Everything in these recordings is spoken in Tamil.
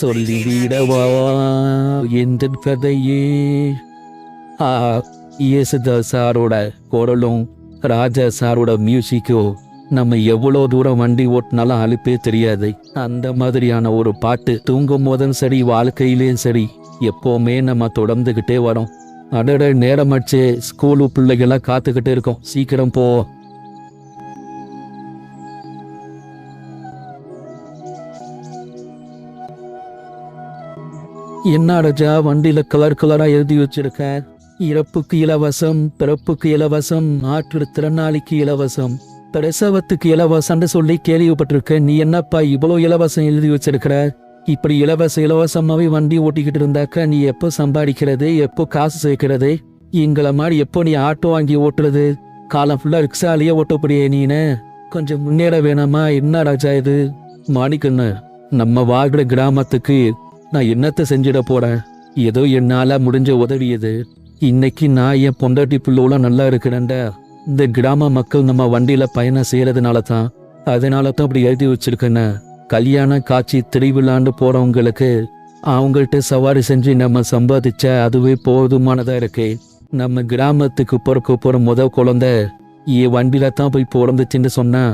சொல்லிவிடவா எந்த கதையே? ஆ இயேசுதா சாரோட குரலும் ராஜா சாரோட மியூசிக்கும் நம்ம எவ்வளோ தூரம் வண்டி ஓட்டினாலும் அழுப்பே தெரியாது. அந்த மாதிரியான ஒரு பாட்டு தூங்கும் போதும் சரி வாழ்க்கையிலேயும் சரி எப்போவுமே நம்ம தொடர்ந்துக்கிட்டே வரோம். அடட நேரமாச்சே ஸ்கூலு பிள்ளைகள்லாம் காத்துக்கிட்டே இருக்கோம். சீக்கிரம் போ. என்ன ராஜா வண்டியில கலர் கலரா எழுதி வச்சிருக்க இறப்புக்கு இலவசம் பிறப்புக்கு இலவசம் மாற்றுத்திறனாளிக்கு இலவசம். பிரசவத்துக்கு இலவசம்னு சொல்லி கேள்விப்பட்டிருக்க நீ என்னப்பா இவ்வளோ இலவசம் எழுதி வச்சிருக்கிற? இப்படி இலவச இலவசமாவே வண்டி ஓட்டிக்கிட்டு இருந்தாக்க நீ எப்போ சம்பாதிக்கிறது எப்போ காசு சேர்க்கிறது? எங்களை மாதிரி எப்போ நீ ஆட்டோ வாங்கி ஓட்டுறது? காலம் ஃபுல்லா ரிக்ஷாலேயே ஓட்டப்படியே நீனு? கொஞ்சம் முன்னேற வேணாமா? என்ன ராஜா இது? மாணிக்கண்ணு நம்ம வாழ்கிற கிராமத்துக்கு நான் என்னத்தை செஞ்சிட போறேன் ஏதோ என்னால முடிஞ்ச உதவியது. இன்னைக்கு நான் என் பொண்டாட்டி பிள்ளோல நல்லா இருக்கிறேன்டா. இந்த கிராம மக்கள் நம்ம வண்டியில பயணம் செய்யறதுனால தான் அதனால தான் அப்படி எழுதி வச்சிருக்கேன்னு கல்யாண காட்சி திருவிழாண்டு போறவங்களுக்கு அவங்கள்ட்ட சவாரி செஞ்சு நம்ம சம்பாதிச்ச அதுவே போதுமானதா இருக்கு. நம்ம கிராமத்துக்கு பிறக்க போற முத குழந்தை என் வண்டியில தான் போய் பிறந்துச்சுன்னு சொன்னா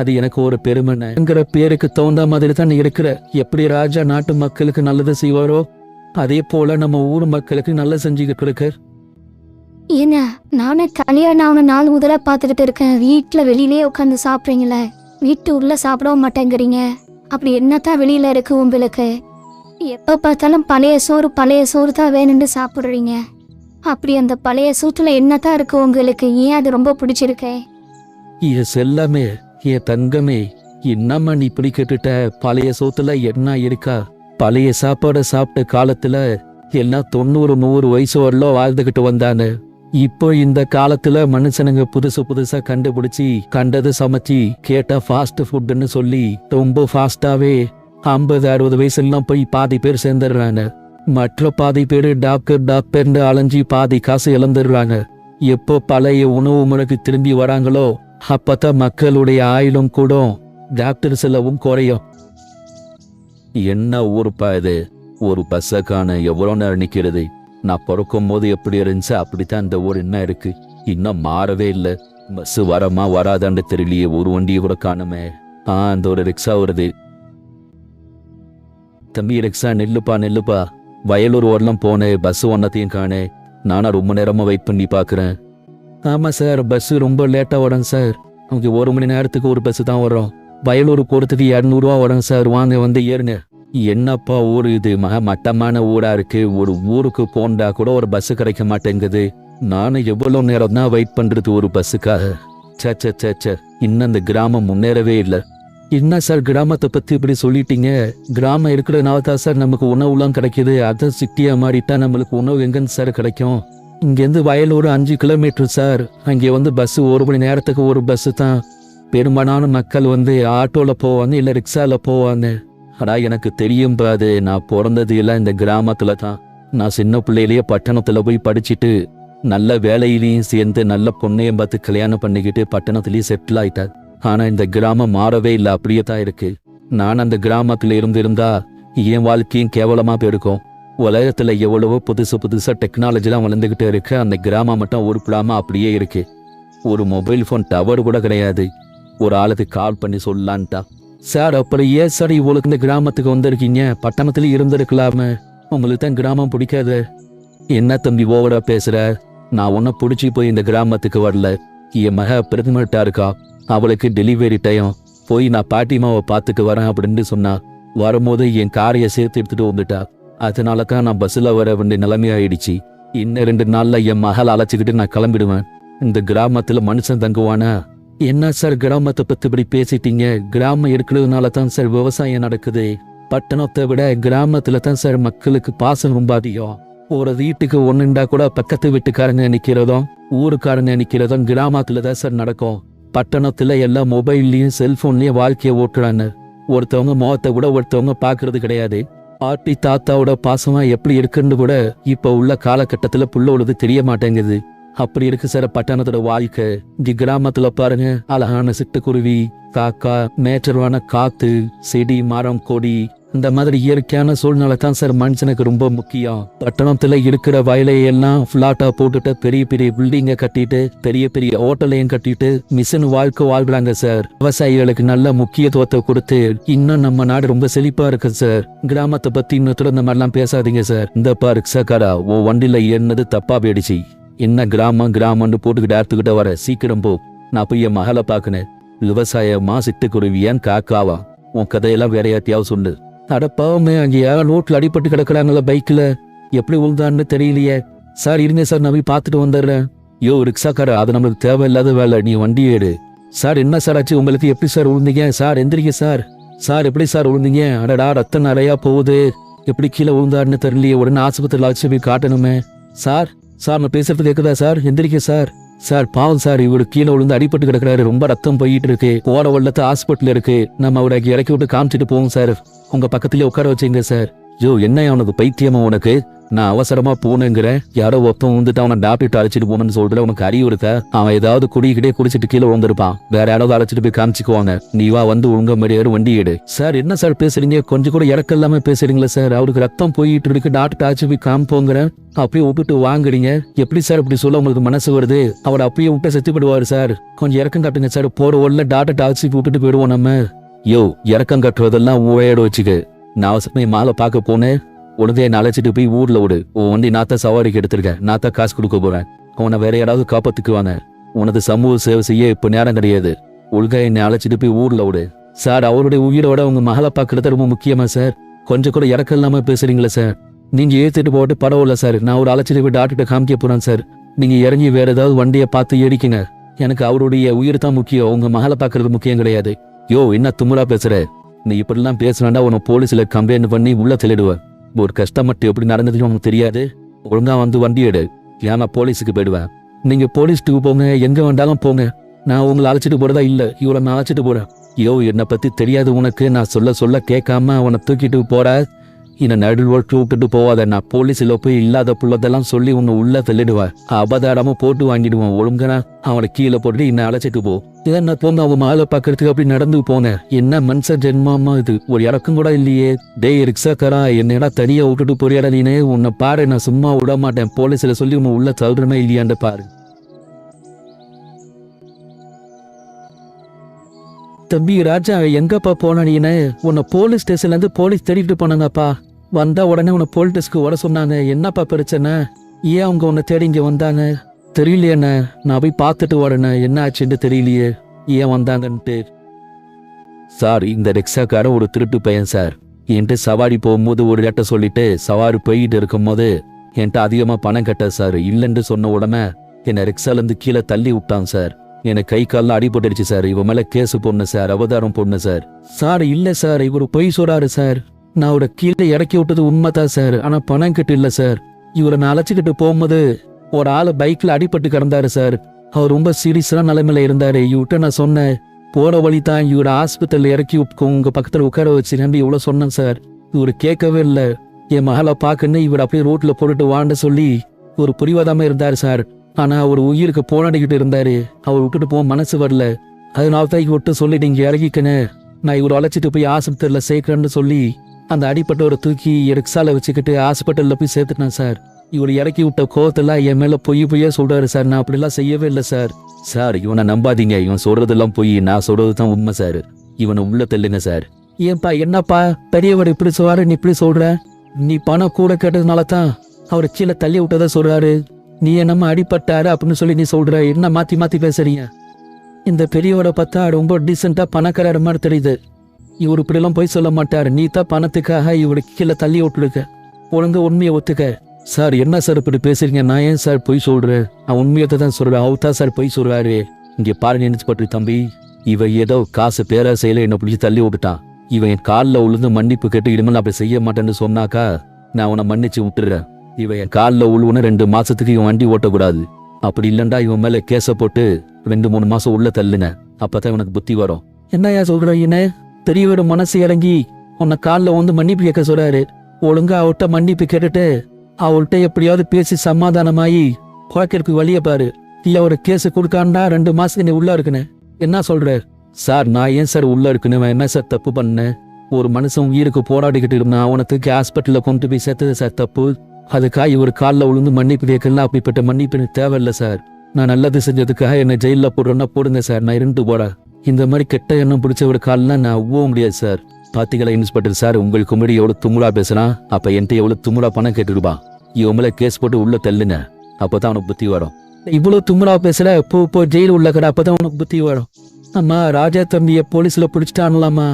அது எனக்கு ஒரு பெருமைங்கிற பேருக்கு தகுந்த மாதிரி தான் இருக்கிற. எப்படி ராஜா நாட்டு மக்களுக்கு நல்லது செய்வாரோ? அதே போல நம்ம ஊர் மக்களுக்கு நல்லது செஞ்சுக்கிட்டு இருக்க என்ன? நானே கல்யாணம் ஆன நாள் முதல்ல பார்த்துக்கிட்டு இருக்கேன். வீட்டில் வெளியிலே உட்காந்து சாப்பிட்றீங்களே? வீட்டு உள்ள சாப்பிடவும் மாட்டேங்கிறீங்க. அப்படி என்னத்தான் வெளியில இருக்கு உங்களுக்கு? எப்போ பார்த்தாலும் பழைய சோறு பழைய சோறு தான் வேணும்னு சாப்பிட்றீங்க. அப்படி அந்த பழைய சோற்றுல என்னத்தான் இருக்கு உங்களுக்கு? ஏன் அது ரொம்ப பிடிச்சிருக்கே? என் செல்லமே என் தங்கமே என்னம்மா நீ இப்படி கேட்டுட்ட பழைய சோத்துல என்ன இருக்கா? பழைய சாப்பாடை சாப்பிட்ட காலத்துல எல்லாம் தொண்ணூறு நூறு வயசு வரலும் வாழ்ந்துகிட்டு வந்தானு. இப்போ இந்த காலத்துல மனுஷனுங்க புதுசு புதுசா கண்டுபிடிச்சி கண்டது சமைச்சி கேட்டா ஃபாஸ்ட் ஃபுட்னு சொல்லி ரொம்ப ஃபாஸ்டாவே ஐம்பது அறுபது வயசுலாம் போய் பாதி பேர் சேர்ந்துடுறாங்க. மற்ற பாதி பேர் டாக்டர் டாக்டர்னு அலைஞ்சி பாதி காசு இழந்துடுறாங்க. எப்போ பழைய உணவு முறைக்கு திரும்பி வராங்களோ அப்பதான் மக்களுடைய ஆயுளும் கூடும். டாக்டர் செலவும் குறையும். என்ன ஊருப்பா இது? ஒரு பஸ்ஸை காண எவ்வளோ நேரம் நிற்கிறது? நான் பிறக்கும் போது எப்படி இருந்துச்சு? அப்படித்தான் இந்த ஊர் என்ன இருக்கு? இன்னும் மாறவே இல்லை. பஸ் வரமா வராதான்னு தெரியலையே ஒரு வண்டியை கூட காணுமே. ஆ அந்த ஒரு ரிக்ஷா வருது. தம்பி ரிக்ஷா நெல்லுப்பா நெல்லுப்பா. வயலூர் ஓரலாம் போனேன் பஸ் ஒன்னத்தையும் காணே நானா ரொம்ப நேரமா வெயிட் பண்ணி பார்க்குறேன். ஆமாம் சார் பஸ்ஸு ரொம்ப லேட்டாக வரும் சார். அவங்க ஒரு மணி நேரத்துக்கு ஒரு பஸ்ஸு தான் வரும். வயலூர் போகிறதுக்கு இரநூறுவா வரும் சார். வாங்க வந்து ஏறுங்க. என்னப்பா ஊர் இது? மக மட்டமான ஊராக இருக்குது ஒரு ஊருக்கு போண்டா கூட ஒரு பஸ்ஸு கிடைக்க மாட்டேங்குது. நானும் எவ்வளோ நேரம் தான் வெயிட் பண்ணுறது ஒரு பஸ்ஸுக்காக சச்ச சே இன்னும் அந்த கிராமம் முன்னேறவே இல்லை. என்ன சார் கிராமத்தை பற்றி இப்படி சொல்லிட்டீங்க? கிராமம் இருக்கிறனால தான் சார் நமக்கு உணவுலாம் கிடைக்கிது. அதை சிட்டியாக மாறிட்டா நம்மளுக்கு உணவு எங்கேன்னு சார் கிடைக்கும்? இங்கேருந்து வயலூர் அஞ்சு கிலோமீட்டர் சார். அங்கே வந்து பஸ்ஸு ஒரு மணி நேரத்துக்கு ஒரு பஸ்ஸு தான். பெரும்பாலான மக்கள் வந்து ஆட்டோவில் போவாங்க இல்லை ரிக்ஷாவில் போவாங்க. ஆனால் எனக்கு தெரியும் பாது. நான் பிறந்தது எல்லாம் இந்த கிராமத்தில் தான். நான் சின்ன பிள்ளையிலேயே பட்டணத்தில் போய் படிச்சுட்டு நல்ல வேலையிலையும் சேர்ந்து நல்ல பொண்ணையும் பார்த்து கல்யாணம் பண்ணிக்கிட்டு பட்டணத்துலேயும் செட்டில் ஆயிட்டேன். ஆனால் இந்த கிராமம் மாறவே இல்லை அப்படியே தான் இருக்குது நான் அந்த கிராமத்தில் இருந்து என் வாழ்க்கையும் கேவலமாக போயிருக்கும். உலகத்துல எவ்வளவோ புதுசு புதுசா டெக்னாலஜிலாம் வளர்ந்துகிட்டே இருக்கு. அந்த கிராமம் மட்டும் உருப்பிடாம அப்படியே இருக்கு. ஒரு மொபைல் ஃபோன் டவர் கூட கிடையாது. ஒரு ஆளுக்கு கால் பண்ணி சொல்லலான்ட்டா. சார் அப்புறம் ஏன் சார் இவ்வளவு இந்த கிராமத்துக்கு வந்திருக்கீங்க? பட்டணத்துல இருந்திருக்கலாமே. உங்களுக்கு தான் கிராமம் பிடிக்காது. என்ன தம்பி ஓவரா பேசுற? நான் உன்னை பிடிச்சி போய் இந்த கிராமத்துக்கு வரல. என் மக பிரதமர்ட்டா இருக்கா? அவளுக்கு டெலிவரி டைம் போய் நான் பாட்டிமாவை பார்த்துக்கு வரேன் அப்படின்னு சொன்னா. வரும்போது என் காரையை சேர்த்து எடுத்துட்டு வந்துட்டா. அதனால தான் நான் பஸ்ஸில் வர வேண்டிய நிலைமை ஆயிடுச்சு இன்னும் ரெண்டு நாள்ல என் மகள் அழைச்சிக்கிட்டு நான் கிளம்பிடுவேன். இந்த கிராமத்துல மனுஷன் தங்குவானா? என்ன சார் கிராமத்தை பத்தி இப்படி பேசிட்டீங்க? கிராமம் இருக்கிறதுனால தான் சார் விவசாயம் நடக்குது. பட்டணத்தை விட கிராமத்துல தான் சார் மக்களுக்கு பாசம் ரொம்ப அதிகம். ஒரு வீட்டுக்கு ஒண்ணுண்டா கூட பக்கத்து வீட்டுக்காரங்க நிக்கிறதும் ஊருக்காரங்க நிக்கிறதும் கிராமத்துல தான் சார் நடக்கும். பட்டணத்துல எல்லாம் மொபைல்லயும் செல்போன்லயும் வாழ்க்கையை ஓட்டுறாங்க. ஒருத்தவங்க முகத்தை கூட ஒருத்தவங்க பாக்குறது கிடையாது. ஆர்பி தாத்தாவோட பாசமா எப்படி இருக்குன்னு கூட இப்ப உள்ள காலகட்டத்துல உள்ளது தெரிய மாட்டேங்குது அப்படி இருக்கு சார் பட்டணத்தோட வாழ்க்கை. இங்க கிராமத்துல பாருங்க அழகான சிட்டுக்குருவி காக்கா நேச்சரவான காத்து செடி மரம் கொடி இந்த மாதிரி இயற்கையான சூழ்நிலை தான் சார் மனுஷனுக்கு ரொம்ப முக்கியம். பட்டணத்தில் இருக்கிற வயலையெல்லாம் எல்லாம் போட்டுட்டு பெரிய பெரிய பில்டிங்க கட்டிட்டு பெரிய பெரிய ஹோட்டலையும் கட்டிட்டு மிஷின் வாழ்க்கை வாழ்கிறாங்க சார். விவசாயிகளுக்கு நல்ல முக்கியத்துவத்தை கொடுத்து இன்னும் நம்ம நாடு ரொம்ப செழிப்பா இருக்கு சார். கிராமத்தை பத்தி இன்னத்துல இந்த மாதிரிலாம் பேசாதீங்க சார். இந்த பாரு சக்கரா ஓ வண்டியில் என்னது தப்பா போயிடுச்சு. என்ன கிராமம் கிராமம்னு போட்டுக்கிட்டு எடுத்துக்கிட்ட வர சீக்கிரம் போ. நான் போய் என் மகளை பார்க்கணும். விவசாயமா சிட்டுக்குருவியான் காக்காவா? உன் கதையெல்லாம் வேற யார்ட்டையாவது சொல்லு. அட பாவமே அங்கே யாரும் ரோட்ல அடிபட்டு கிடக்குறாங்கள பைக்ல எப்படி விழுந்தான்னு தெரியலையே. சார் இருங்க சார் நான் போய் பார்த்துட்டு வந்துடுறேன். யோ ரிக்ஷாக்கார அது நம்மளுக்கு தேவையில்லாத வேலை நீ வண்டி ஏடு. சார் என்ன சார் ஆச்சு? உங்களுக்கு எப்படி சார் விழுந்தீங்க சார் எந்திரிங்க சார். சார் எப்படி சார் விழுந்தீங்க அடடா ரத்தம் நிறையா போகுது. எப்படி கீழே விழுந்தாருன்னு தெரியலையே. உடனே ஆஸ்பத்திரியில் ஆச்சு போய் காட்டணுமே. சார் சார் நான் பேசுறது கேட்குதா சார்? எந்திரிக்க சார். சார் பாவம் சார் இவரு கீழே விழுந்து அடிபட்டு கிடக்குறாரு. ரொம்ப ரத்தம் போயிட்டு இருக்கு. போற வெள்ளத்து ஹாஸ்பிட்டல் இருக்கு. நம்ம அவரை இறக்கி விட்டு காமிச்சிட்டு போவோம் சார். உங்க பக்கத்துலயே உட்கார வச்சீங்க சார். ஜோ என்ன அவனுக்கு பைத்தியமா உனக்கு? நான் அவசரமா போனேங்கிறேன் யாரோ ஒருத்தன் வந்துட்டு அவனை டாக்டர் அழைச்சிட்டு போனேன்னு சொல்ற உனக்கு அறிவு அவன் ஏதாவது குடிக்கிட்டே குடிச்சிட்டு கீழே விழுந்திருப்பான். வேற யாராவது அழைச்சிட்டு போய் காமிச்சுக்குவாங்க. நீ வா வந்து ஒழுங்க மாதிரியாரு வண்டி எடு சார் என்ன சார் பேசுறீங்க? கொஞ்சம் கூட இறக்க இல்லாம பேசுறீங்களா சார். அவருக்கு ரத்தம் போயிட்டு இருக்கு. டாக்டர் அழைச்சி போய் காமிப்போங்கிறேன் அப்படியே விட்டுட்டு வாங்குறீங்க. எப்படி சார் இப்படி சொல்ல உங்களுக்கு மனசு வருது? அவர் அப்படியே விட்டு செத்து சார். கொஞ்சம் இறக்கம் காட்டுங்க சார். போற ஒல்ல டாக்டர் அழைச்சி விட்டுட்டு போயிடுவோம் நம்ம. யோ இறக்கம் கட்டுறதெல்லாம் உழையோட வச்சுக்கு. நான் அவசரமே மாலை பார்க்க போனேன். உடனே என்னை அழைச்சிட்டு போய் ஊர்ல விடு உன் வண்டி நாத்த சவாரிக்கு எடுத்திருக்கேன் நாத்தா காசு கொடுக்க போறேன். உன்னை வேற யாராவது காப்பாத்துக்குவாங்க உனது சமூக சேவை செய்ய இப்ப நேரம் கிடையாது. ஒழுங்கா என்னை அழைச்சிட்டு போய் ஊர்ல விடு சார் அவருடைய உயிரோட உங்க மகளை பார்க்கறது ரொம்ப முக்கியமா சார்? கொஞ்சம் கூட இறக்கம் இல்லாம பேசுறீங்களா சார்? நீங்க ஏத்திட்டு போட்டு பரவாயில்ல சார். நான் ஒரு அழைச்சிட்டு போய் டாக்டர்கிட்ட காமிக்க போறேன் சார். நீங்க இறங்கி வேற ஏதாவது வண்டியை பார்த்து ஏடிக்குங்க எனக்கு அவருடைய உயிர் தான் முக்கியம். உங்க மகளை பார்க்கறது முக்கியம் கிடையாது. யோ என்ன தும்முறா பேசுற? நீ இப்படிலாம் பேசுனாண்டா உன்னை போலீஸ்ல கம்ப்ளைண்ட் பண்ணி உள்ள தெளிடுவேன் ஒரு கஸ்டமர்ட்டு எப்படி நடந்ததுன்னு உனக்கு தெரியாது. ஒழுங்கா வந்து வண்டி எடு. ஏன்னா போலீஸுக்கு போயிடுவேன் நீங்க போலீஸ்ட்டுக்கு போங்க. எங்க வேண்டாலும் போங்க. நான் உங்களை அழைச்சிட்டு போறதா இல்ல. இவளை நான் அழைச்சிட்டு போறேன். யோ என்னை பத்தி தெரியாது உனக்கு. நான் சொல்ல சொல்ல கேட்காம அவனை தூக்கிட்டு போற. என்னை நடுவில் ஓட்டு விட்டுட்டு போவாத நான் போலீஸில் போய் இல்லாத புள்ளதெல்லாம் சொல்லி உன்னை உள்ள தள்ளிடுவேன். அபதாரமும் போட்டு வாங்கிடுவான் ஒழுங்கனா. அவனை கீழே போட்டுட்டு என்னை அழைச்சிட்டு போ. இதான் நான் போங்க அவன் மாலை பார்க்கறதுக்கு அப்படி நடந்து போனேன் என்ன மனுஷன் ஜென்மாமா இது? ஒரு இறக்கம் கூட இல்லையே. டேய் ரிக்ஷாக்காரா என்னடா தனியா விட்டுட்டு போறியாடா நீனே. உன்னை பாரு நான் சும்மா விட மாட்டேன். போலீஸில் சொல்லி உன்னை உள்ள தள்ளுறமே இல்லையான்னு பாரு. தம்பி ராஜா எங்கப்பா போன நீனு உன்னை போலீஸ் ஸ்டேஷன்ல இருந்து போலீஸ் தேடிட்டு போனாங்கப்பா. வந்தா உடனே உன்னை போலீஸ் ஸ்டேஷனுக்கு வர சொன்னாங்க. என்னப்பா பிரச்சனை? ஏன் அவங்க உன்னை தேடி இங்க வந்தாங்க? தெரியலையேண்ணே. நான் போய் பார்த்துட்டு வரேண்ணே. என்ன ஆச்சுன்னு தெரியலையே. ஏன் வந்தாங்கன்ட்டு. சார் இந்த ரிக்ஷாக்காரன் ஒரு திருட்டு பையன் சார். என்கிட்ட சவாரி போகும்போது ஒரு இடத்த சொல்லிட்டு சவாரி போயிட்டு இருக்கும்போது என்கிட்ட அதிகமாக பணம் கட்ட சார். இல்லைன்னு சொன்ன உடனே என்னை ரிக்ஷாலேருந்து கீழே தள்ளி விட்டான் சார். எனக்கு கை கால்லாம் அடிபட்டுடுச்சு சார். இவன் மேலே கேஸ் போடணும் சார் அவதாரம் போடணும் சார். சார் இல்லை சார் இவர் பொய் சொல்றாரு சார். நான் அவரை கீழே இறக்கி விட்டது உண்மைதான் சார். ஆனால் பணம் கிட்ட இல்லை சார். இவரை நான் அழைச்சிக்கிட்டு போகும்போது ஒரு ஆள் பைக்கில் அடிபட்டு கிடந்தாரு சார். அவர் ரொம்ப சீரியஸான நிலைமையில இருந்தாரு. இவர்கிட்ட நான் சொன்னேன் போற வழி தான் இவரை ஆஸ்பத்திரியில் இறக்கி உங்க பக்கத்தில் உட்கார வச்சு நம்பி இவ்வளோ சொன்னேன் சார். இவர் கேட்கவே இல்லை. என் மகளை பார்க்கன்னு இவர் அப்படியே ரோட்ல போட்டுட்டு வாண்ட சொல்லி ஒரு புரிவாதாம இருந்தார் சார். ஆனா அவர் உயிருக்கு போராடிக்கிட்டு இருந்தாரு. அவர் விட்டுட்டு போக மனசு வரல. அதனால தான் விட்டு சொல்லி நீங்க இறங்கிக்கணும் நான் இவர் அழைச்சிட்டு போய் ஆஸ்பத்திரியில சேர்க்கிறேன்னு சொல்லி அந்த அடிப்பட்டவரை தூக்கி ரிக்ஷால வச்சுக்கிட்டு ஹாஸ்பிட்டல்ல போய் சேர்த்துட்டேன் சார். இவர் இறக்கி விட்ட கோவத்தெல்லாம் என் மேல பொய் பொய்யா சொல்றாரு சார். நான் அப்படிலாம் செய்யவே இல்லை சார். சார் இவனை நம்பாதீங்க. இவன் சொல்றதெல்லாம் பொய். நான் சொல்றது தான் உண்மை சார். இவனை உள்ள தள்ளுங்க சார். ஏன்பா என்னப்பா? பெரியவர் இப்படி சொல்றாரு நீ இப்படி சொல்ற? நீ பணம் கூட கேட்டதுனால தான் அவர் கீழே தள்ளி விட்டதா சொல்றாரு? நீ என்னம்மா அடிப்பட்டாரு அப்படின்னு சொல்லி நீ சொல்ற? என்ன மாத்தி மாத்தி பேசுறீங்க? இந்த பெரியவரை பார்த்தா ரொம்ப டீசெண்டா பணக்காரர் மாதிரி தெரியுது. இவர் இப்படிலாம் போய் சொல்ல மாட்டார். நீ தான் பணத்துக்காக இவரை கீழே தள்ளி விட்டுருக்க. ஒழுங்கு உண்மையை ஒத்துக்க. சார் என்ன சார் இப்படி பேசுறீங்க? நான் ஏன் சார் பொய் சொல்றேன்? நான் உண்மையை தான் சொல்றேன். அவர் தான் சார் பொய் சொல்றாரு. இங்க பாரு நினைச்சு பற்றி தம்பி. இவன் ஏதோ காசு பேராசையில என்னை பிடிச்சி தள்ளி விட்டுட்டான். இவன் என் காலில் உளுந்து மன்னிப்பு கேட்டு இனிமேல் அப்படி செய்ய மாட்டேன்னு சொன்னாக்கா நான் உன்னை மன்னிச்சு விட்டுறேன். இவன் என் காலில் உழுவுன ரெண்டு மாசத்துக்கு இவன் வண்டி ஓட்டக்கூடாது. அப்படி இல்லைண்டா இவன் மேல கேச போட்டு ரெண்டு மூணு மாசம் உள்ள தள்ளுங்க அப்பதான் இவனுக்கு புத்தி வரும். என்னய்யா சொல்றீங்கன்னு பெரியவர் மனசு இறங்கி உன்னை காலில் வந்து மன்னிப்பு கேட்க சொல்றாரு. ஒழுங்கா அவள்கிட்ட மன்னிப்பு கேட்டுட்டு அவள்கிட்ட எப்படியாவது பேசி சமாதானமாயி குறைக்கிறதுக்கு வழியை பாரு. இல்ல ஒரு கேஸ் கொடுக்காண்டா ரெண்டு மாசத்துக்கு நீ உள்ள இருக்குன்னு. என்ன சொல்ற? சார் நான் ஏன் சார் உள்ள இருக்குன்னு? நான் என்ன சார் தப்பு பண்ணேன்? ஒரு மனுஷன் உயிருக்கு போராடிக்கிட்டு இருந்தான். அவனத்துக்கு ஹாஸ்பிட்டல்ல கொண்டு போய் சேர்த்தது சார் தப்பு. அதுக்காக இவர் காலில் விழுந்து மன்னிப்பு கேட்கலாம் அப்படிப்பட்ட மன்னிப்பு எனக்கு தேவையில்லை சார். நான் நல்லது செஞ்சதுக்காக என்னை ஜெயிலில் போடுறேன்னா போடுங்க சார். நான் இருந்து போட இந்த மாதிரி கெட்ட எண்ணம் பிடிச்ச ஒரு காலெலாம் நான் ஒவ்வ முடியாது சார். பாத்தீங்களா இன்ஸ்பெக்டர் சார் உங்களுக்கு முன்னாடி எவ்வளோ தும்முலா பேசுறான் அப்போ என்கிட்ட எவ்வளோ தும்முலா பணம் கேட்டுருப்பா இவன் மேல கேஸ் போட்டு உள்ள தள்ளுங்க அப்பதான் அவனுக்கு புத்தி வரும். இவ்வளோ தும்முலா பேசல போ இப்போ ஜெயில் உள்ள கடை அப்பதான் உனக்கு புத்தி வரும். அம்மா ராஜா தம்பியை போலீஸ்ல பிடிச்சிட்டான்லாமா?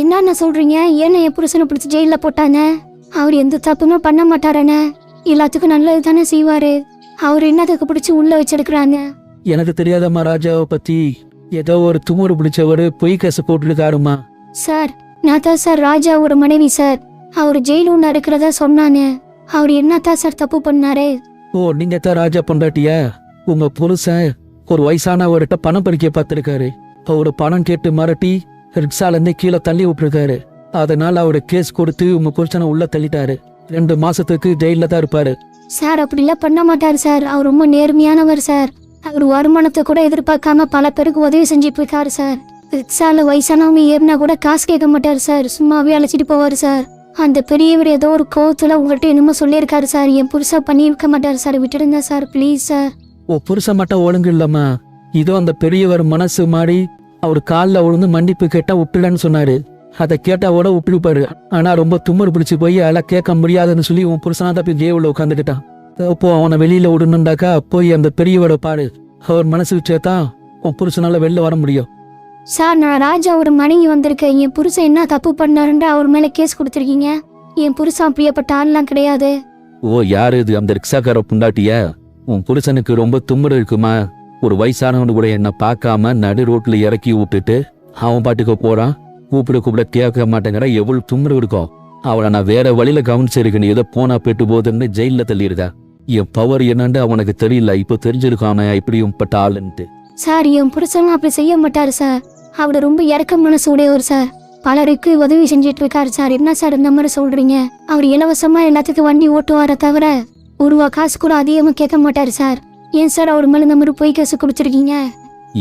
என்னென்ன சொல்றீங்க? ஏன்னா என் புருஷனை பிடிச்சி ஜெயிலில் போட்டாங்க? அவர் எந்த தப்புமே பண்ண மாட்டாரண்ணே. எல்லாத்துக்கும் நல்லது தானே செய்வாரு. அவர் என்னத்துக்கு பிடிச்சி உள்ள வச்சிருக்கிறாங்க? எனக்கு தெரியாதம்மா ராஜாவை பத்தி. ஏதோ ஒரு துமுறு பிடிச்சவரு பொய் கேஸ் போட்டுருக்காருமா சார் நான் தான் சார் ராஜா ஒரு மனைவி சார். அவர் ஜெயில் ஒன்று இருக்கிறதா சொன்னானே. அவர் என்னத்தான் சார் தப்பு பண்ணாரு? ஓ நீங்க தான் ராஜா பொண்டாட்டியா? உங்க புருஷன் ஒரு வயசானவர்கிட்ட பணம் பறிக்க பார்த்திருக்காரு. அவரு பணம் கேட்டு மிரட்டி ரிக்ஷால இருந்து கீழே தள்ளி விட்டுருக்காரு. அதனால அவரு கேஸ் கொடுத்து உங்க புருஷனை உள்ள தள்ளிட்டாரு. ரெண்டு மாசத்துக்கு ஜெயில தான் இருப்பாரு. சார் அப்படிலாம் பண்ண மாட்டார் சார். அவர் ரொம்ப நேர்மையானவர் சார். அவர் வருமானத்தை கூட எதிர்பார்க்காம பல பேருக்கு உதவி செஞ்சுட்டு இருக்காரு சார். ரிக்ஷால வயசானவங்க ஏறினா கூட காசு கேட்க மாட்டார் சார். சும்மாவே அழைச்சிட்டு போவார் சார். அந்த பெரியவர் ஏதோ ஒரு கோவத்துல உங்கள்கிட்ட என்னமோ சொல்லியிருக்காரு சார். என் புருஷா பண்ணியிருக்க மாட்டார் சார். விட்டுடுங்க சார் ப்ளீஸ் சார். ஓ புருஷன் மட்டும் ஒழுங்கு இல்லம்மா. இதோ அந்த பெரியவர் மனசு மாறி அவர் காலில் விழுந்து மன்னிப்பு கேட்டா விட்டுலன்னு சொன்னாரு. அதை கேட்டா கூட விட்டுருப்பாரு ஆனா ரொம்ப தும்மர் பிடிச்சு போய் அதெல்லாம் கேட்க முடியாதுன்னு சொல்லி உன் புருஷனா தான் போய் ஜெயில உட்காந்துக்கிட்டான் அப்போ அவனை வெளியில விடணுண்டாக்கா போய் அந்த பெரியவரை பாரு. அவர் மனசு வச்சேதான் உன் புருஷனால வெளில வர முடியும். சார் நான் ராஜா ஒரு மனைவி வந்திருக்கேன். என் புருஷன் என்ன தப்பு பண்ணாருன்ற அவர் மேல கேஸ் கொடுத்துருக்கீங்க? என் புருஷன் அப்படியேப்பட்ட ஆள்லாம் கிடையாது. ஓ யாரு இது? அந்த ரிக்ஷாக்கார புண்டாட்டியா? உன் புருஷனுக்கு ரொம்ப தும்முறு இருக்குமா? ஒரு வயசானவனு கூட என்ன பார்க்காம நடு ரோட்ல இறக்கி விட்டுட்டு அவன் பாட்டுக்கு போறான். கூப்பிட கூப்பிட கேட்க மாட்டேங்கிற எவ்வளவு தும்முறு இருக்கும் அவளை நான் வேற வழியில கவனிச்சிருக்கேன். ஏதோ போனா பெட்டு போகுதுன்னு ஜெயில தள்ளிடுதா? என் பவர் என்னன்னு அவனுக்கு தெரியல. இப்போ தெரிஞ்சிருக்கான் இப்படியும் பட்ட ஆளுன்ட்டு சார் என் புருஷன் அப்படி செய்ய மாட்டாரு சார். அவர் ரொம்ப இறக்க மனசு உடையவர் சார். பலருக்கு உதவி செஞ்சுட்டு இருக்காரு சார். என்ன சார் இந்த மாதிரி சொல்றீங்க? அவர் இலவசமா எல்லாத்துக்கும் வண்டி ஓட்டுவார தவிர ஒருவா ரூபா காசு கூட அதிகமா கேட்க மாட்டாரு சார். ஏன் சார் அவர் மேல இந்த மாதிரி பொய் கேசு குடிச்சிருக்கீங்க?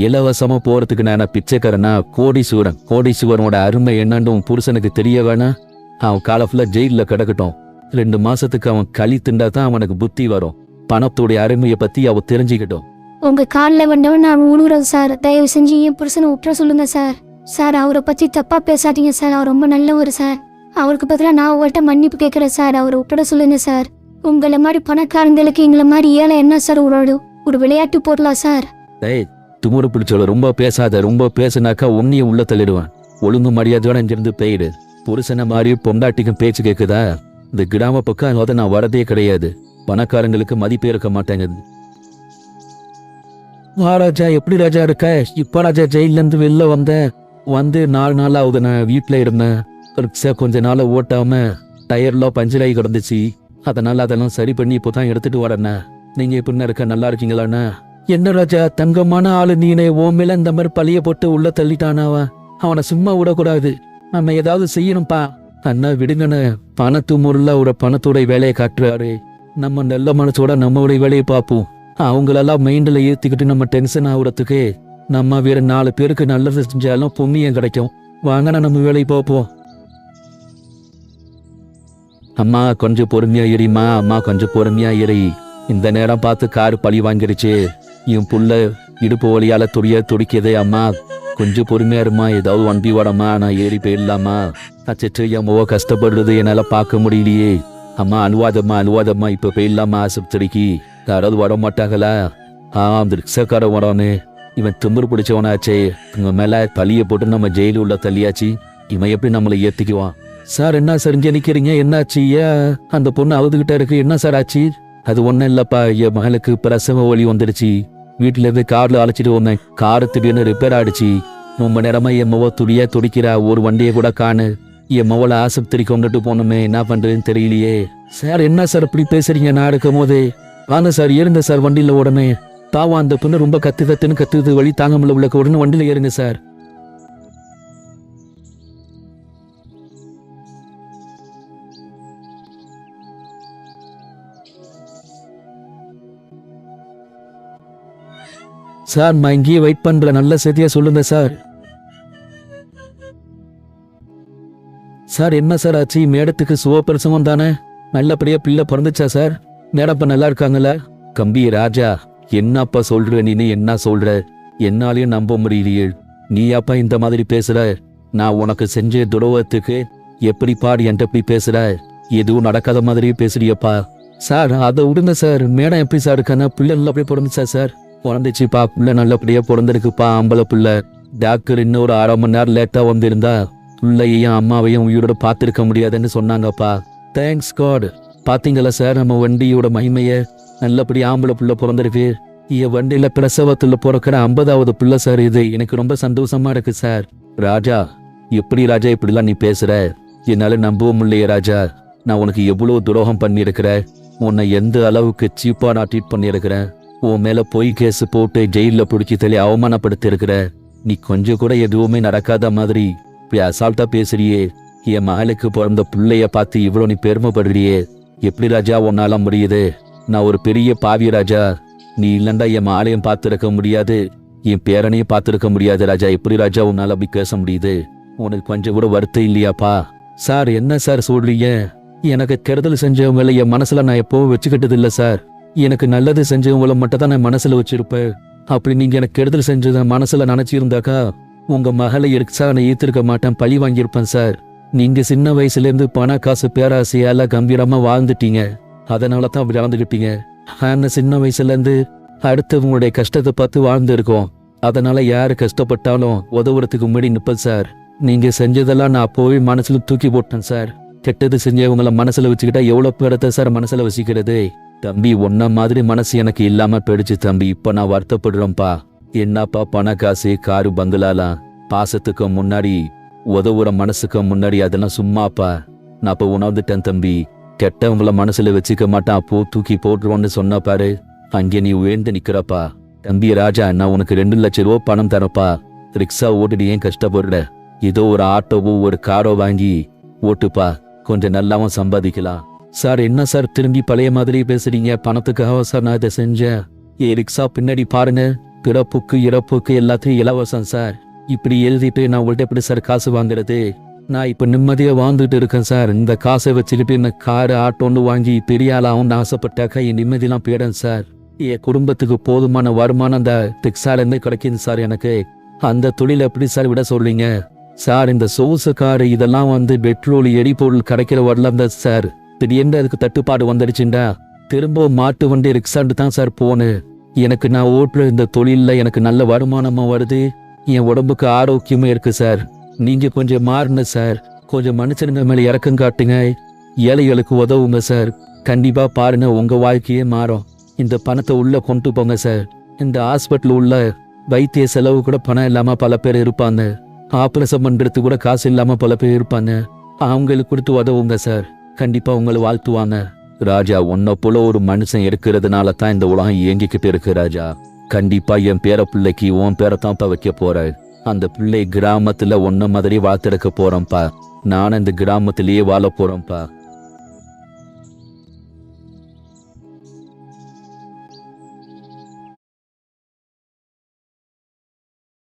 இலவசமா போறதுக்கு நான் பிச்சைக்காரனா? கோடீஸ்வரன். கோடீஸ்வரனோட அருமை என்னன்னு உன் புருஷனுக்கு தெரிய வேணா. அவன் கால ஃபுல்லா ஜெயில கிடக்கட்டும். ரெண்டு மாசத்துக்கு அவன் களி திண்டா தான் அவனுக்கு புத்தி வரும். பணத்தோடைய அருமையை பத்தி அவ தெரிஞ்சுக்கிட்டோம். உங்க காலில் வந்தவன் நான் உழுவுறேன் சார். தயவு செஞ்சு என் புருஷனை விட்டுற சொல்லுங்க சார். சார் அவரை பத்தி தப்பா பேசாதீங்க சார். அவர் ரொம்ப நல்லவர் சார். அவருக்கு பதிலாக நான் உங்கள்கிட்ட மன்னிப்பு கேட்குறேன் சார். அவரை விட்டுட சொல்லுங்க சார். உங்களை மாதிரி பணக்காரங்களுக்கு எங்களை மாதிரி ஏழை என்ன சார் ஒரு ஒரு விளையாட்டு பொருளா சார். துமுறு பிடிச்சவள ரொம்ப பேசாத ரொம்ப பேசுனாக்கா உன்னையும் உள்ள தள்ளிடுவேன். ஒழுங்கு மரியாதையோட இங்கிருந்து போயிடு புருஷனை மாதிரி பொண்டாட்டிக்கும் பேச்சு கேக்குதா? இந்த கிராம பக்கம் அதை நான் வரதே கிடையாது. பணக்காரங்களுக்கு மதிப்பே இருக்க மாட்டேங்குது. வா ராஜா எப்படி ராஜா இருக்க? இப்ப ராஜா ஜெயிலேருந்து வெளில வந்த வந்து நாலு நாள் ஆகுது நான் வீட்டுல இருந்தேன். ரிக்ஷா கொஞ்ச நாள் ஓட்டாம டயர்லாம் பஞ்சராகி கிடந்துச்சு. அதனால அதெல்லாம் சரி பண்ணி இப்போ தான் எடுத்துட்டு வரேண்ணே நீங்க எப்படின்னா இருக்க? நல்லா இருக்கீங்களாண்ணா என்ன ராஜா தங்கமான ஆளு நீனே உன் மேல இந்த மாதிரி பழிய போட்டு உள்ள தள்ளிட்டானா அவன்? அவனை சும்மா விடக்கூடாது. நம்ம ஏதாவது செய்யணும்ப்பா அண்ணா விடுங்கண்ணே. பணத்து முறையில் ஒரு பணத்தோட வேலையை காட்டுறாரு. நம்ம நல்ல மனசோட நம்மளுடைய வேலையை பார்ப்போம். அவங்களெல்லாம் மைண்டில் ஏற்றிக்கிட்டு நம்ம டென்ஷன் ஆகுறதுக்கு நம்ம வேற நாலு பேருக்கு நல்லது செஞ்சாலும் புண்ணியம் கிடைக்கும். வாங்கண்ணா நம்ம வேலையை பார்ப்போம். அம்மா கொஞ்சம் பொறுமையா எரிமா அம்மா கொஞ்சம் பொறுமையா எரி இந்த நேரம் பார்த்து கார் பழி வாங்கிடுச்சு என் புள்ள இடுப்பு வழியால துடிய துடிக்குதே அம்மா. கொஞ்சம் பொறுமையா இருமா ஏதாவது வண்டி வாடம்மா நான் ஏறி போயிடலாமா? அச்சச்சு அம்மாவோ கஷ்டப்படுறது என்னால பார்க்க முடியலையே. அம்மா அழுவாதம்மா அழுவாதம்மா இப்ப போயிடலாமா ஆஸ்பத்திரிக்கு? யாராவது வர மாட்டாங்களா ஆ அந்த ரிக்ஷாக்காரன் வரானு. இவன் திமிர் பிடிச்சவனாச்சே. இவங்க மேல பழிய போட்டு நம்ம ஜெயிலு உள்ள தள்ளியாச்சு. இவன் எப்படி நம்மளை ஏத்திக்குவான்? சார் என்ன சார் இங்க என்னாச்சு? ஏன் அந்த பொண்ணு அழுதுகிட்ட இருக்கு. என்ன சார் ஆச்சு? அது ஒன்றும் இல்லப்பா. என் மகளுக்கு பிரசவ வலி வந்துடுச்சு வீட்டுல இருந்து கார்ல அழைச்சிட்டு வந்தேன் கார் திடீர்னு ரிப்பேர் ஆயிடுச்சு. ரொம்ப நேரமா என் மவ துடியா துடிக்கிறா. ஒரு வண்டியை கூட காணு. என் மவளை ஆஸ்பத்திரி கொண்டுட்டு போனோமே என்ன பண்றதுன்னு தெரியலையே. சார் என்ன சார் இப்படி பேசுறீங்க? நான் இருக்கும் போதே வாங்க சார் ஏறுங்க சார் வண்டியில் உடனே பாவம் அந்த பொண்ணு ரொம்ப கத்து கத்துன்னு கத்துது. வழி தாங்க முடியல உள்ள உடனே வண்டியில் ஏறுங்க சார். சார் நான் இங்கேயே வெயிட் பண்ற நல்ல செய்தியா சொல்லுங்க சார். சார் என்ன சார் ஆச்சு? மேடத்துக்கு சுவப்பிரசவம் தானே? நல்லபடியா பிள்ளை பிறந்துச்சா சார்? மேடப்ப நல்லா இருக்காங்களா கம்பி ராஜா என்னப்பா சொல்ற நீ என்ன சொல்ற? என்னாலையும் நம்ப முடியலையே. நீயாப்பா இந்த மாதிரி பேசுற? நான் உனக்கு செஞ்ச துரோகத்துக்கு எப்படி பாடு என்கிட்ட போய் பேசுற? எதுவும் நடக்காத மாதிரியே பேசுறியப்பா. சார் அதை விடுங்க சார். மேடம் எப்படி சார் இருக்கானா பிள்ளை நல்லபடியா பிறந்துச்சா சார்? பிறந்துச்சுப்பா பிள்ளை நல்லபடியா பிறந்திருக்குப்பா ஆம்பளை பிள்ளை. டாக்டர் இன்னும் ஒரு அரை மணி நேரம் லேட்டா வந்திருந்தா பிள்ளையையும் அம்மாவையும் உயிரோட பார்த்துருக்க முடியாதுன்னு சொன்னாங்கப்பா தேங்க்ஸ் காட் பாத்தீங்களா சார் நம்ம வண்டியோட மகிமைய? நல்லபடி ஆம்பளை பிள்ளை பிறந்திருக்கு. என் வண்டியில பிரசவத்துல பிறக்கிற ஐம்பதாவது பிள்ளை சார் இது எனக்கு ரொம்ப சந்தோஷமா இருக்கு சார் ராஜா எப்படி ராஜா இப்படிலாம் நீ பேசுற? என்னால நம்பவும் இல்லையே ராஜா. நான் உனக்கு எவ்வளவு துரோகம் பண்ணியிருக்கிறேன் உன்னை எந்த அளவுக்கு சீப்பா நான் ட்ரீட் பண்ணியிருக்கிறேன்? உன் மேல பொய் கேஸ் போட்டு ஜெயில பிடிச்சி தள்ளி அவமானப்படுத்தி இருக்கிற நீ கொஞ்சம் கூட எதுவுமே நடக்காத மாதிரி இப்படி அசால்ட்டா பேசுறியே. என் மகளுக்கு பிறந்த பிள்ளைய பார்த்து இவ்வளோ நீ பெருமைப்படுறியே. எப்படி ராஜா உன்னால முடியுது? நான் ஒரு பெரிய பாவி ராஜா. நீ இல்லண்டா என் மாலையும் பார்த்துருக்க முடியாது. என் பேரனையும் பார்த்துருக்க முடியாது ராஜா. எப்படி ராஜா உன்னால அப்படி பேச முடியுது? உனக்கு கொஞ்சம் கூட வருத்தம் இல்லையாப்பா? சார் என்ன சார் சொல்றீங்க? எனக்கு கெடுதல் செஞ்சவங்கள என் மனசுல நான் எப்பவும் வச்சுக்கிட்டது இல்ல சார். எனக்கு நல்லது செஞ்சவங்கள மட்டும் தான் நான் மனசுல வச்சிருப்பேன். அப்படி நீங்க எனக்கு கெடுதல் செஞ்சதை மனசுல நினைச்சிருந்தாக்கா உங்க மகளை எரிச்சா நான் ஈர்த்திருக்க மாட்டேன் பழி வாங்கியிருப்பேன் சார். நீங்க சின்ன வயசுல இருந்து பண காசு பேராசையால கம்பீரமா வாழ்ந்துட்டீங்க. அதனால தான் அப்படி வாழ்ந்துக்கிட்டீங்க ஆனா சின்ன வயசுல இருந்து அடுத்தவங்களுடைய கஷ்டத்தை பார்த்து வாழ்ந்து இருக்கோம் அதனால யாரு கஷ்டப்பட்டாலும் உதவுறதுக்கு முன்னாடி நிப்பேன் சார். நீங்க செஞ்சதெல்லாம் நான் அப்போவே மனசுல தூக்கி போட்டேன் சார். கெட்டது செஞ்சவங்கள மனசுல வச்சுக்கிட்டா எவ்வளவு பேரத்தை சார் மனசுல வச்சுக்கிறது தம்பி ஒன்ன மாதிரி மனசு எனக்கு இல்லாம போயிடுச்சு தம்பி. இப்ப நான் வருத்தப்படுறேன்ப்பா. என்னப்பா பண காசு காரு பங்களாலாம் பாசத்துக்கு முன்னாடி உதவுற மனசுக்கு முன்னாடி அதெல்லாம் சும்மாப்பா. நான் இப்ப உணர்ந்துட்டேன் தம்பி. கெட்டவங்கள மனசுல வச்சுக்க மாட்டான். அப்போ தூக்கி போட்டுருவோன்னு சொன்ன பாரு. அங்கே நீ உயர்ந்து நிக்கிறப்பா. தம்பி ராஜா நான் உனக்கு ரெண்டு லட்சம் ரூபா பணம் தரப்பா. ரிக்ஷா ஓட்டுட்டு ஏன் கஷ்டப்படுற? ஏதோ ஒரு ஆட்டோவோ ஒரு காரோ வாங்கி ஓட்டுப்பா. கொஞ்சம் நல்லாவும் சம்பாதிக்கலாம். சார் என்ன சார் திரும்பி பழைய மாதிரி பேசுறீங்க? பணத்துக்காக சார் நான் இதை செஞ்சேன். ஏ ரிக்ஷா பின்னாடி பாருங்க. பிறப்புக்கு இறப்புக்கு எல்லாத்தையும் இலவசம் சார். இப்படி எழுதிட்டு நான் உங்கள்கிட்ட எப்படி சார் காசு வாங்குறது? நான் இப்ப நிம்மதியா வாழ்ந்துட்டு இருக்கேன் சார். இந்த காசை வச்சுக்கிட்டு இந்த காரு ஆட்டோன்னு வாங்கி பெரிய ஆளாகும் ஆசைப்பட்டாக்கா என் நிம்மதியெல்லாம் போயிடும் சார். என் குடும்பத்துக்கு போதுமான வருமானம் அந்த டெக்ஸாலேருந்து கிடைக்கிது கிடைக்குது சார் எனக்கு. அந்த தொழிலை எப்படி சார் விட சொல்றீங்க? சார் இந்த சொகுசு காரு இதெல்லாம் வந்து பெட்ரோல் எரிபொருள் கிடைக்கிற வரலாம் தான் சார். திடீர்னு அதுக்கு தட்டுப்பாடு வந்துடுச்சுண்டா. திரும்ப மாட்டு வண்டி ரிக்ஸாண்டு தான் சார் போனேன் எனக்கு நான் ஓட்டுற இந்த தொழிலில் எனக்கு நல்ல வருமானமும் வருது. என் உடம்புக்கு ஆரோக்கியமும் இருக்கு சார். நீங்க கொஞ்சம் மாறுன சார். கொஞ்சம் மனுஷனுங்க மேல இறக்கம் காட்டுங்க. ஏழைகளுக்கு உதவுங்க சார். கண்டிப்பா பாருங்க உங்க வாழ்க்கையே மாறும். இந்த பணத்தை உள்ள கொண்டு போங்க சார். இந்த ஹாஸ்பிட்டல் உள்ள வைத்திய செலவு கூட பணம் இல்லாம பல பேர் இருப்பாங்க. ஆபரேஷன் பண்றதுக்கு கூட காசு இல்லாம பல பேர் இருப்பாங்க. அவங்களுக்கு கொடுத்து உதவுங்க சார். கண்டிப்பா உங்களை வாழ்த்துவாங்க. ராஜா உன்னை போல ஒரு மனுஷன் இருக்கிறதுனால தான் இந்த உலகம் இயங்கிக்கிட்டு இருக்கு ராஜா. கண்டிப்பா என் பேர பிள்ளைக்கு உன் பேரை தான்ப்பா வைக்க போற அந்த பிள்ளை கிராமத்துல உன்ன மாதிரி வாழ்த்தெடுக்க போறேன்ப்பா. நானும் இந்த கிராமத்திலேயே வாழ போறேன்ப்பா.